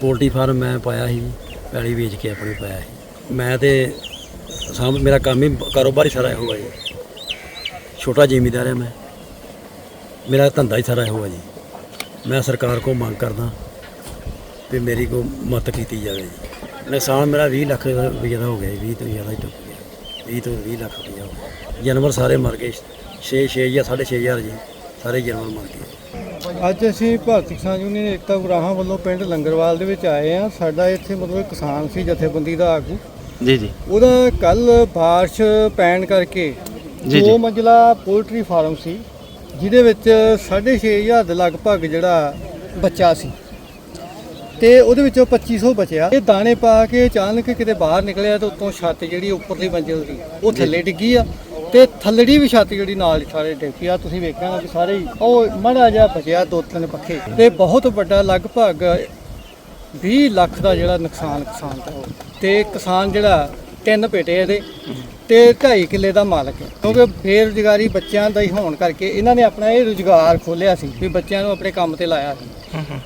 Poultry farm ਮੈਂ ਪਾਇਆ ਸੀ, ਪੈਲੀ ਵੇਚ ਕੇ ਆਪਣੇ ਪਾਇਆ ਸੀ। ਮੈਂ ਤੇ ਸਾਂਭ, ਮੇਰਾ ਕੰਮ ਹੀ ਕਾਰੋਬਾਰ ਹੀ ਸਾਰਾ ਇਹੋ ਹੈ ਜੀ। ਛੋਟਾ ਜ਼ਿਮੀਦਾਰ ਹੈ ਮੈਂ। ਮੇਰਾ ਧੰਦਾ ਹੀ ਸਾਰਾ ਇਹੋ ਹੈ ਜੀ। ਮੈਂ ਸਰਕਾਰ ਕੋਲ ਮੰਗ ਕਰਦਾ ਵੀ ਮੇਰੀ ਕੋ ਮਦਦ ਕੀਤੀ ਜਾਵੇ ਜੀ। ਨੁਕਸਾਨ ਮੇਰਾ 20 ਲੱਖ ਰੁਪਏ ਦਾ ਹੋ ਗਿਆ ਜੀ 20 ਤੋਂ ਜ਼ਿਆਦਾ ਹੀ ਟੁੱਟ ਗਿਆ। 20 ਤੋਂ 20 ਲੱਖ ਰੁਪਏ ਹੋ ਗਿਆ। ਜਾਨਵਰ ਸਾਰੇ ਮਰ ਗਏ 6 6 ਜਾਂ 6500 ਜੀ, ਸਾਰੇ ਜਾਨਵਰ ਮਰ ਗਏ। ਅੱਜ ਅਸੀਂ ਭਾਰਤੀ ਕਿਸਾਨ ਯੂਨੀਅਨ ਏਕਤਾ ਗੁਰਾਹਾਂ ਵੱਲੋਂ ਪਿੰਡ ਲੰਗਰਵਾਲ ਦੇ ਵਿੱਚ ਆਏ ਆ ਸਾਡਾ ਇੱਥੇ ਮਤਲਬ ਕਿਸਾਨ ਸੀ ਜਥੇਬੰਦੀ ਦਾ ਆਗੂ। ਜੀ ਜੀ। ਉਹਦਾ ਕੱਲ ਬਾਰਿਸ਼ ਪੈਣ ਕਰਕੇ ਜੀ, ਦੋ। ਮੰਜ਼ਲਾ ਪੋਲਟਰੀ ਫਾਰਮ ਸੀ ਜਿਹਦੇ ਵਿੱਚ 6500 ਦੇ ਲਗਭਗ ਜਿਹੜਾ ਬੱਚਾ ਸੀ। ਤੇ ਉਹਦੇ ਵਿੱਚੋਂ 2500 ਬਚਿਆ। ਇਹ ਦਾਣੇ ਪਾ ਕੇ ਅਚਾਨਕ ਕਿਤੇ ਬਾਹਰ ਨਿਕਲਿਆ ਤੇ ਉੱਤੋਂ ਛੱਤ ਜਿਹੜੀ ਉੱਪਰਲੀ ਮੰਜ਼ਿਲ ਸੀ ਉਹ ਥੱਲੇ ਡਿੱਗੀ ਆ। ਤੇ ਥੱਲੜੀ ਵੀ ਛੱਤ ਜਿਹੜੀ ਨਾਲ ਸਾਰੇ ਡਿੱਗੀ ਆ ਤੁਸੀਂ ਵੇਖਿਆ ਵੀ ਸਾਰੇ ਹੀ। ਉਹ ਮੜਾ ਜਿਹਾ ਬਚਿਆ ਦੋ ਤਿੰਨ ਪੱਖੇ। ਤੇ ਬਹੁਤ ਵੱਡਾ ਲਗਭਗ 20 ਲੱਖ ਦਾ ਜਿਹੜਾ ਨੁਕਸਾਨ ਕਿਸਾਨ ਦਾ ਹੋਇਆ ਤੇ ਕਿਸਾਨ ਜਿਹੜਾ ਤਿੰਨ ਪੇਟੇ ਇਹਦੇ। ਤੇ 2.5 ਕਿੱਲੇ ਦਾ ਮਾਲਕ ਹੈ ਕਿਉਂਕਿ ਬੇਰੁਜ਼ਗਾਰੀ ਬੱਚਿਆਂ ਦਾ ਹੀ ਹੋਣ ਕਰਕੇ ਇਹਨਾਂ ਨੇ ਆਪਣਾ ਇਹ ਰੁਜ਼ਗਾਰ ਖੋਲਿਆ ਸੀ ਵੀ ਬੱਚਿਆਂ ਨੂੰ ਆਪਣੇ ਕੰਮ ਤੇ ਲਾਇਆ ਸੀ।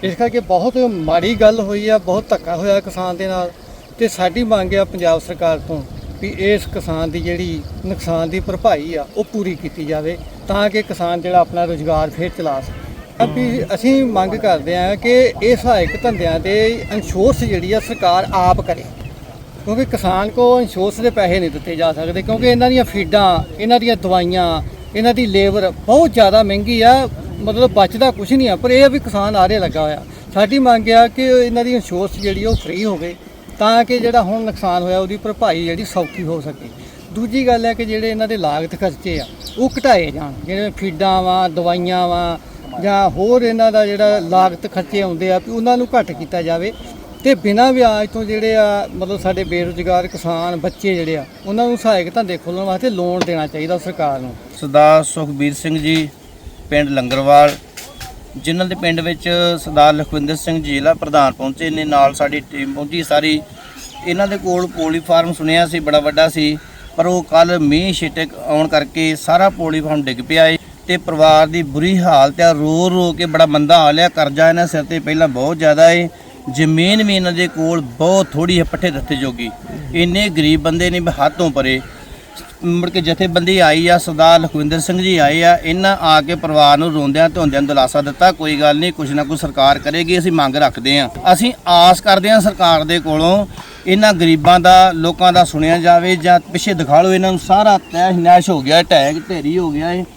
ਇਸ ਕਰਕੇ ਬਹੁਤ ਮਾੜੀ ਗੱਲ ਹੋਈ ਆ ਬਹੁਤ ਧੱਕਾ ਹੋਇਆ ਕਿਸਾਨ ਦੇ ਨਾਲ। ਤੇ ਸਾਡੀ ਮੰਗ ਆ ਪੰਜਾਬ ਸਰਕਾਰ ਤੋਂ ਵੀ ਇਸ ਕਿਸਾਨ ਦੀ ਜਿਹੜੀ ਨੁਕਸਾਨ ਦੀ ਭਰਪਾਈ ਆ, ਉਹ ਪੂਰੀ ਕੀਤੀ ਜਾਵੇ ਤਾਂ ਕਿ ਕਿਸਾਨ ਜਿਹੜਾ ਆਪਣਾ ਰੁਜ਼ਗਾਰ ਫੇਰ ਚਲਾ ਸਕੇ। ਵੀ ਅਸੀਂ ਮੰਗ ਕਰਦੇ ਹਾਂ ਕਿ ਇਹ ਸਹਾਇਕ ਧੰਦਿਆਂ ਤੇ ਇੰਸ਼ੋਰੈਂਸ ਜਿਹੜੀ ਆ, ਸਰਕਾਰ ਆਪ ਕਰੇ। ਕਿਉਂਕਿ ਕਿਸਾਨ ਕੋ ਇੰਸ਼ੋਰੈਂਸ ਦੇ ਪੈਸੇ ਨਹੀਂ ਦਿੱਤੇ ਜਾ ਸਕਦੇ, ਕਿਉਂਕਿ ਇਹਨਾਂ ਦੀਆਂ ਫੀਡਾਂ, ਇਹਨਾਂ ਦੀਆਂ ਦਵਾਈਆਂ, ਇਹਨਾਂ ਦੀ ਲੇਬਰ ਬਹੁਤ ਜ਼ਿਆਦਾ ਮਹਿੰਗੀ ਆ, ਮਤਲਬ ਬਚਦਾ ਕੁਝ ਨਹੀਂ ਆ, ਪਰ ਇਹ ਆ ਵੀ ਕਿਸਾਨ ਆਰੇ ਲੱਗਾ ਹੋਇਆ। ਸਾਡੀ ਮੰਗ ਆ ਕਿ ਇਹਨਾਂ ਦੀ ਇੰਸ਼ੋਰੈਂਸ ਜਿਹੜੀ ਉਹ ਫ੍ਰੀ ਹੋਵੇ। ਤਾਂ ਕਿ ਜਿਹੜਾ ਹੁਣ ਨੁਕਸਾਨ ਹੋਇਆ ਉਹਦੀ ਭਰਪਾਈ ਜਿਹੜੀ ਸੌਖੀ ਹੋ ਸਕੇ। ਦੂਜੀ ਗੱਲ ਹੈ ਕਿ ਜਿਹੜੇ ਇਹਨਾਂ ਦੇ ਲਾਗਤ ਖਰਚੇ ਆ, ਉਹ ਘਟਾਏ ਜਾਣ। ਜਿਹੜੇ ਫੀਡਾਂ ਵਾ, ਦਵਾਈਆਂ ਵਾ, ਜਾਂ ਹੋਰ ਇਹਨਾਂ ਦਾ ਜਿਹੜਾ ਲਾਗਤ ਖਰਚੇ ਆਉਂਦੇ ਆ, ਵੀ ਉਹਨਾਂ ਨੂੰ ਘੱਟ ਕੀਤਾ ਜਾਵੇ। ਤੇ ਬਿਨਾਂ ਵਿਆਜ ਤੋਂ ਜਿਹੜੇ ਆ, ਮਤਲਬ ਸਾਡੇ ਬੇਰੁਜ਼ਗਾਰ ਕਿਸਾਨ, ਬੱਚੇ ਜਿਹੜੇ ਆ, ਉਹਨਾਂ ਨੂੰ ਸਹਾਇਕ ਧੰਦੇ ਖੋਲ੍ਹਣ ਵਾਸਤੇ ਲੋਨ ਦੇਣਾ ਚਾਹੀਦਾ ਸਰਕਾਰ ਨੂੰ। ਸਰਦਾਰ ਸੁਖਬੀਰ ਸਿੰਘ ਜੀ, ਪਿੰਡ ਲੰਗਰਵਾਲ ਜਿਨ੍ਹਾਂ ਦੇ ਪਿੰਡ ਵਿੱਚ ਸਰਦਾਰ ਲਖਵਿੰਦਰ ਸਿੰਘ ਜ਼ਿਲ੍ਹਾ ਪ੍ਰਧਾਨ ਪਹੁੰਚੇ ਨੇ, ਨਾਲ ਸਾਡੀ ਟੀਮ ਪਹੁੰਚੀ ਸਾਰੀ। ਇਹਨਾਂ ਦੇ ਕੋਲ ਪੋਲੀ ਫਾਰਮ ਸੁਣਿਆ ਸੀ, ਬੜਾ ਵੱਡਾ ਸੀ, ਪਰ ਉਹ ਕੱਲ ਮੀਂਹ ਛਿਟਕ ਆਉਣ ਕਰਕੇ ਸਾਰਾ ਪੋਲੀ ਫਾਰਮ ਡਿੱਗ ਪਿਆ ਏ ਤੇ ਪਰਿਵਾਰ ਦੀ ਬੁਰੀ ਹਾਲਤ ਆ। ਰੋ ਰੋ ਕੇ ਬੜਾ ਮੰਦਾ ਹਾਲ ਆ। ਕਰਜ਼ਾ ਇਹਨਾਂ ਸਿਰ ਤੇ ਪਹਿਲਾਂ ਬਹੁਤ ਜ਼ਿਆਦਾ ਏ। ਜ਼ਮੀਨ ਵੀ ਇਹਨਾਂ ਦੇ ਕੋਲ ਬਹੁਤ ਥੋੜੀ ਹੈ, ਪੱਠੇ ਦਿੱਤੇ ਜੋਗੀ। ਇੰਨੇ ਗਰੀਬ ਬੰਦੇ ਨੇ ਹੱਥੋਂ ਪਰੇ। ਮੁੜ ਕੇ ਜਥੇਬੰਦੀ ਆਈ ਆ, ਸਰਦਾਰ ਲਖਵਿੰਦਰ ਸਿੰਘ ਜੀ ਆਏ ਆ, ਇਹਨਾਂ ਆ ਕੇ ਪਰਿਵਾਰ ਨੂੰ ਰੋਂਦਿਆਂ ਧੋਂਦਿਆਂ ਦਿਲਾਸਾ ਦਿੱਤਾ, ਕੋਈ ਗੱਲ ਨਹੀਂ, ਕੁਛ ਨਾ ਕੁਛ ਸਰਕਾਰ ਕਰੇਗੀ, ਅਸੀਂ ਮੰਗ ਰੱਖਦੇ ਆ ਅਸੀਂ ਆਸ ਕਰਦੇ ਆ ਸਰਕਾਰ ਦੇ ਕੋਲੋਂ ਇਹਨਾਂ ਗਰੀਬਾਂ ਦਾ, ਲੋਕਾਂ ਦਾ ਸੁਣਿਆ ਜਾਵੇ ਜਾਂ ਪਿੱਛੇ ਦਿਖਾ ਲਓ ਇਹਨਾਂ ਨੂੰ, ਸਾਰਾ ਤਹਿ ਨੈਸ਼ ਹੋ ਗਿਆ ਢਹਿ ਢੇਰੀ ਹੋ ਗਿਆ ਏ